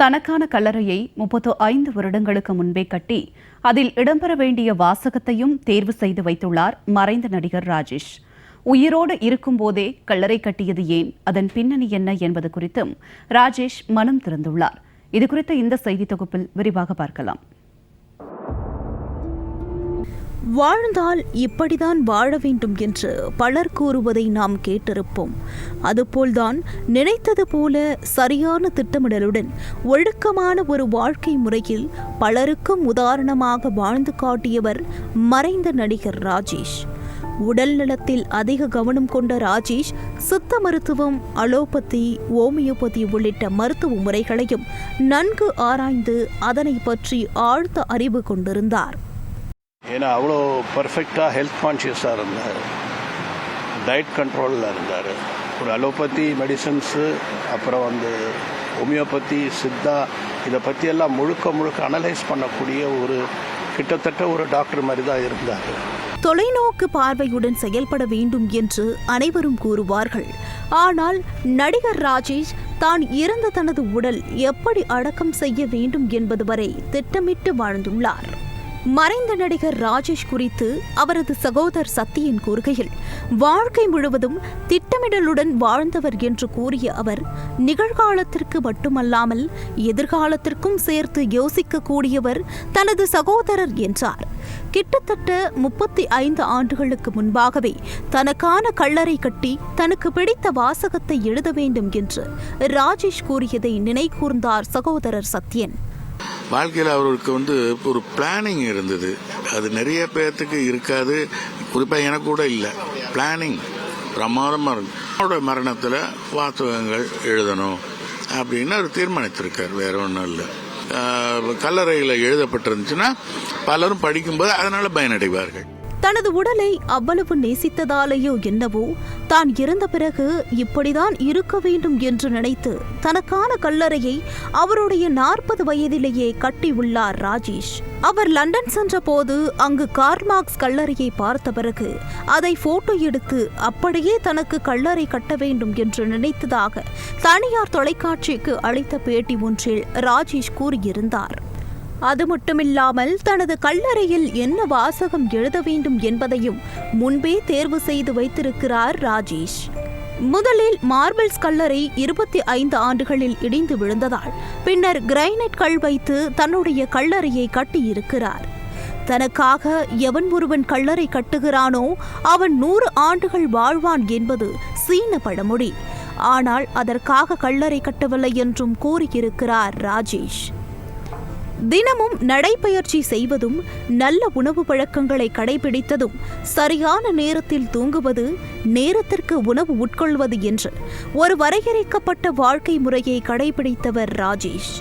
தனக்கான கல்லறையை முப்பத்து ஐந்து வருடங்களுக்கு முன்பே கட்டி அதில் இடம்பெற வேண்டிய வாசகத்தையும் தேர்வு செய்து வைத்துள்ளார் மறைந்த நடிகர் ராஜேஷ். உயிரோடு இருக்கும்போதே கல்லறை கட்டியது ஏன்? அதன் பின்னணி என்ன என்பது குறித்தும் ராஜேஷ் மனம் திறந்துள்ளார். இதுகுறித்த இந்த செய்தி தொகுப்பில் விரிவாக பார்க்கலாம். வாழ்ந்தால் இப்படிதான் வாழ வேண்டும் என்று பலர் கூறுவதை நாம் கேட்டிருப்போம். அதுபோல்தான் நினைத்தது போல சரியான திட்டமிடலுடன் ஒழுக்கமான ஒரு வாழ்க்கை முறையில் பலருக்கும் உதாரணமாக வாழ்ந்து காட்டியவர் மறைந்த நடிகர் ராஜேஷ். உடல் நலத்தில் அதிக கவனம் கொண்ட ராஜேஷ் சித்த மருத்துவம் அலோபதி ஓமியோபதி உள்ளிட்ட மருத்துவ முறைகளையும் நன்கு ஆராய்ந்து அதனை பற்றி ஆழ்ந்த அறிவு கொண்டிருந்தார். ஏன்னா அவ்வளோ பர்ஃபெக்டாக ஹெல்த் கான்ஷியஸாக இருந்தார். டயட் கண்ட்ரோலில் இருந்தார். ஒரு அலோபதி மெடிசன்ஸு அப்புறம் வந்து ஹோமியோபதி சித்தா இதை பற்றியெல்லாம் முழுக்க முழுக்க அனலைஸ் பண்ணக்கூடிய ஒரு கிட்டத்தட்ட ஒரு டாக்டர் மாதிரி தான் இருந்தார். தொலைநோக்கு பார்வையுடன் செயல்பட வேண்டும் என்று அனைவரும் கூறுவார்கள். ஆனால் நடிகர் ராஜேஷ் தான் இறந்த தனது உடல் எப்படி அடக்கம் செய்ய வேண்டும் என்பது வரை திட்டமிட்டு வாழ்ந்துள்ளார். மறைந்த நடிகர் ராஜேஷ் குறித்து அவரது சகோதரர் சத்தியன் கூறுகையில் வாழ்க்கை முழுவதும் திட்டமிடலுடன் வாழ்ந்தவர் என்று கூறிய அவர் நிகழ்காலத்திற்கு மட்டுமல்லாமல் எதிர்காலத்திற்கும் சேர்த்து யோசிக்கக்கூடியவர் தனது சகோதரர் என்றார். கிட்டத்தட்ட முப்பத்தி ஐந்து ஆண்டுகளுக்கு முன்பாகவே தனக்கான கல்லறை கட்டி தனக்கு பிடித்த வாசகத்தை எழுத வேண்டும் என்று ராஜேஷ் கூறியதை நினைகூர்ந்தார் சகோதரர் சத்யன். வாழ்க்கையில் அவருக்கு வந்து ஒரு பிளானிங் இருந்தது. அது நிறைய பேர்த்துக்கு இருக்காது. குறிப்பாக எனக்கு கூட இல்லை. பிளானிங் பிரமாதமாக இருக்கு. அவரோட மரணத்தில் வாசகங்கள் எழுதணும் அப்படின்னு அவர் தீர்மானித்திருக்கார். வேற ஒன்றும் இல்லை. கல்லறையில் எழுதப்பட்டிருந்துச்சுன்னா பலரும் படிக்கும்போது அதனால் பயனடைவார்கள். தனது உடலை அவ்வளவு நேசித்ததாலேயோ என்னவோ தான் இறந்த பிறகு இப்படிதான் இருக்க வேண்டும் என்று நினைத்து தனக்கான கல்லறையை அவருடைய நாற்பது வயதிலேயே கட்டியுள்ளார் ராஜேஷ். அவர் லண்டன் சென்றபோது அங்கு கார்மார்க்ஸ் கல்லறையை பார்த்த பிறகு அதை போட்டோ எடுத்து அப்படியே தனக்கு கல்லறை கட்ட வேண்டும் என்று நினைத்ததாக தனியார் தொலைக்காட்சிக்கு அளித்த பேட்டி ஒன்றில் ராஜேஷ் கூறியிருந்தார். அது மட்டுமில்லாமல் தனது கல்லறையில் என்ன வாசகம் எழுத வேண்டும் என்பதையும் முன்பே தேர்வு செய்து வைத்திருக்கிறார் ராஜேஷ். முதலில் மார்பிள்ஸ் கல்லறை இருபத்தி ஐந்து ஆண்டுகளில் இடிந்து விழுந்ததால் பின்னர் கிரைனைட் கல் வைத்து தன்னுடைய கல்லறையை கட்டியிருக்கிறார். தனக்காக எவன் ஒருவன் கல்லறை கட்டுகிறானோ அவன் நூறு ஆண்டுகள் வாழ்வான் என்பது சீன பழமொழி. ஆனால் அதற்காக கல்லறை கட்டவில்லை என்றும் கூறியிருக்கிறார் ராஜேஷ். தினமும் நடைப்பயிற்சி செய்வதும் நல்ல உணவு பழக்கங்களை கடைபிடித்ததும் சரியான நேரத்தில் தூங்குவது நேரத்திற்கு உணவு உட்கொள்வது என்று ஒரு வரையறுக்கப்பட்ட வாழ்க்கை முறையை கடைபிடித்தவர் ராஜேஷ்.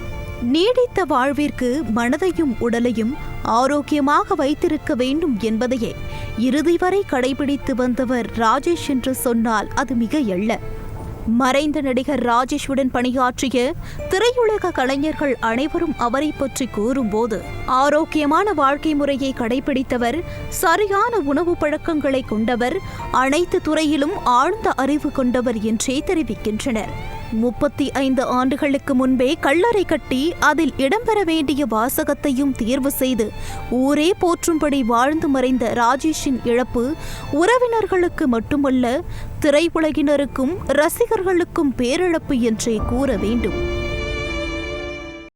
நீடித்த வாழ்விற்கு மனதையும் உடலையும் ஆரோக்கியமாக வைத்திருக்க வேண்டும் என்பதையே இறுதி வரை கடைபிடித்து வந்தவர் ராஜேஷ் என்று சொன்னால் அது மிக எள்ள. மறைந்த நடிகர் ராஜேஷுடன் பணியாற்றிய திரையுலக கலைஞர்கள் அனைவரும் அவரை பற்றி கூறும்போது ஆரோக்கியமான வாழ்க்கை முறையை கடைபிடித்தவர் சரியான உணவு பழக்கங்களை கொண்டவர் அனைத்து துறையிலும் ஆழ்ந்த அறிவு கொண்டவர் என்றே தெரிவிக்கின்றனர். முப்பத்தி ஐந்து ஆண்டுகளுக்கு முன்பே கல்லறை கட்டி அதில் இடம்பெற வேண்டிய வாசகத்தையும் தேர்வு செய்து ஊரே போற்றும்படி வாழ்ந்து மறைந்த ராஜேஷின் இழப்பு உறவினர்களுக்கு மட்டுமல்ல திரையுலகினருக்கும் ரசிகர்களுக்கும் பேரிழப்பு என்றே கூற வேண்டும்.